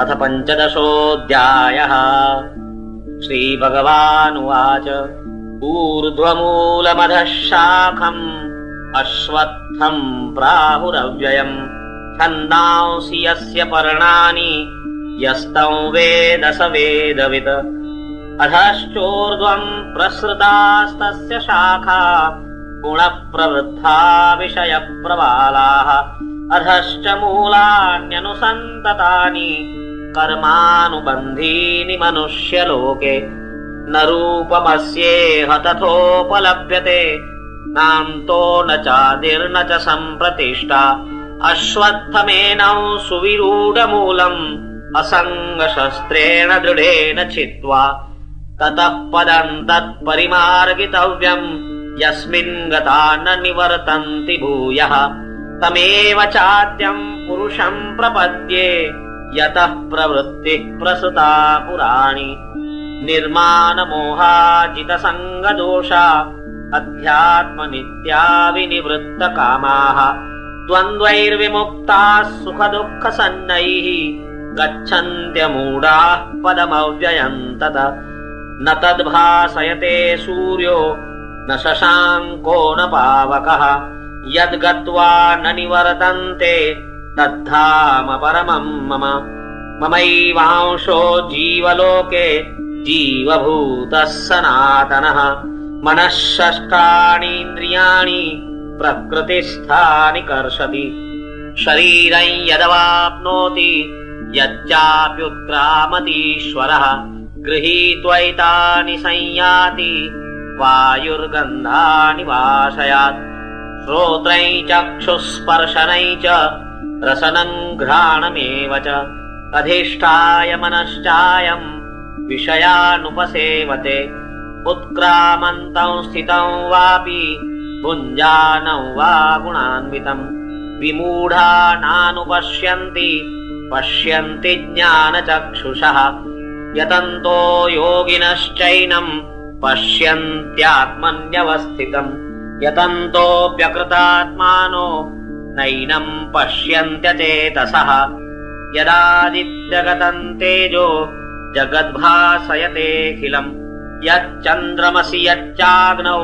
अथ पञ्चदशोऽध्यायः। श्रीभगवानुवाच। ऊर्ध्वमूलमधः शाखम् अश्वत्थम् प्राहुरव्ययम्। छन्दांसि यस्य पर्णानि यस्तं वेद स वेदवित् अधश्चोर्ध्वम् प्रसृतास्तस्य शाखा गुणप्रवृद्धा विषयप्रबालाः अधश्च मूलान्यनुसन्ततानि कर्मानुबन्धीनि मनुष्यलोके। न रूपमस्येह तथोपलभ्यते। नान्तो न चादिर्न च सम्प्रतिष्ठा। अश्वत्थमेनौ सुविरूढमूलम् असङ्गशस्त्रेण दृढेन छित्त्वा ततः पदम् तत्परिमार्गितव्यम्। यस्मिन् गता न निवर्तन्ति भूयः। तमेव चाद्यम् पुरुषम् प्रपद्ये यतः प्रवृत्तिः प्रसृता पुराणि। निर्माणमोहाजितसङ्गदोषा अध्यात्मनित्या विनिवृत्तकामाः द्वन्द्वैर्विमुक्ताः सुखदुःखसन्नैः गच्छन्त्यमूढाः पदमव्ययम् तत न तद्भासयते सूर्यो न शशाङ्को न पावकः। यद्गत्वा न निवर्तन्ते तद्धाम परमम् मम। ममैवांशो जीवलोके जीवभूतः सनातनः। मनः षष्ठानीन्द्रियाणि प्रकृतिस्थानि कर्षति। शरीरम् यदवाप्नोति यच्चाप्युत्क्रामतीश्वरः गृहीत्वैतानि संयाति वायुर्गन्धानि वाशयात्। श्रोत्रै चक्षुस्पर्शनै च रसनम् घ्राणमेव च अधिष्ठाय मनश्चायम् विषयानुपसेवते उत्क्रामन्तौ स्थितौ वापि भुञ्जानौ वा गुणान्वितम् विमूढा नानुपश्यन्ति पश्यन्ति ज्ञानचक्षुषः यतन्तो योगिनश्चैनम् पश्यन्त्यात्मन्यवस्थितम् यतन्तोऽप्यकृतात्मानो नैनम् पश्यन्त्यचेतसः यदादित्यगतम् तेजो जगद्भासयतेऽखिलम् यच्चन्द्रमसि यच्चाग्नौ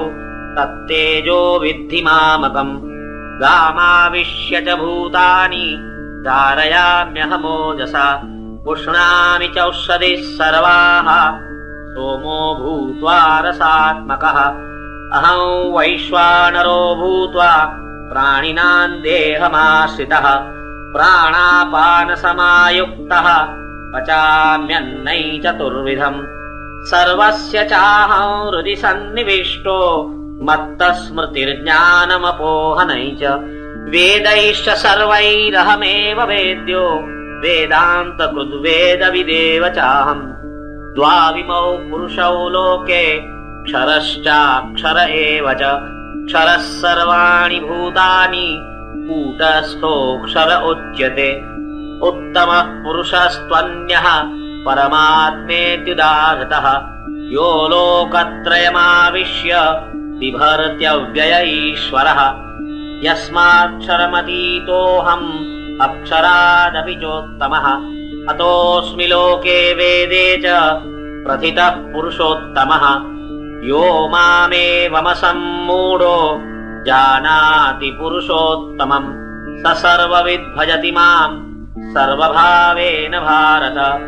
तत्तेजो विद्धि मामकम्। गामाविश्य च भूतानि धारयाम्यहमोजसा पुष्णामि चौषधिः सर्वाः। सोमो भूत्वा रसात्मकः। अहम् वैश्वानरो भूत्वा प्राणिनाम् देहमाश्रितः प्राणापानसमायुक्तः। पचाम्यन्नै चतुर्विधम् सर्वस्य चाहम् हृदि सन्निविष्टो मत्तः स्मृतिर्ज्ञानमपोहनै च वेदैश्च सर्वैरहमेव वेद्यो वेदान्तकृद्वेदविदेव चाहम्। द्वाविमौ पुरुषौ लोके क्षरश्चाक्षर एव च क्षरः सर्वाणि भूतानि कूटस्थोऽक्षर उच्यते। उत्तमः पुरुषस्त्वन्यः परमात्मेत्युदाहृतः। यो लोकत्रयमाविश्य बिभर्त्यव्यय ईश्वरः। यस्माक्षरमतीतोऽहम् अक्षरादपि चोत्तमः। अतोऽस्मि लोके वेदे च प्रथितः पुरुषोत्तमः यो मामेवमसम्मूढो जानाति पुरुषोत्तमम्। स सर्वविद्भजति माम्। सर्वभावेन भारत।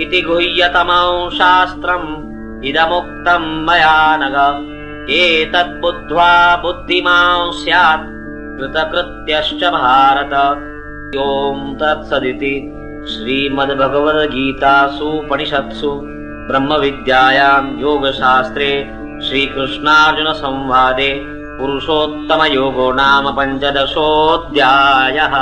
इति गुह्यतमम् शास्त्रम्। इदमुक्तम् मया नग। एतद्बुद्ध्वा बुद्धिमान् स्यात्। कृतकृत्यश्च भारत। ओम् तत्सदिति। श्रीमद्भगवद्गीतासूपनिषत्सु ब्रह्मविद्यायाम् योगशास्त्रे श्रीकृष्णार्जुनसंवादे पुरुषोत्तमयोगो नाम पञ्चदशोऽध्यायः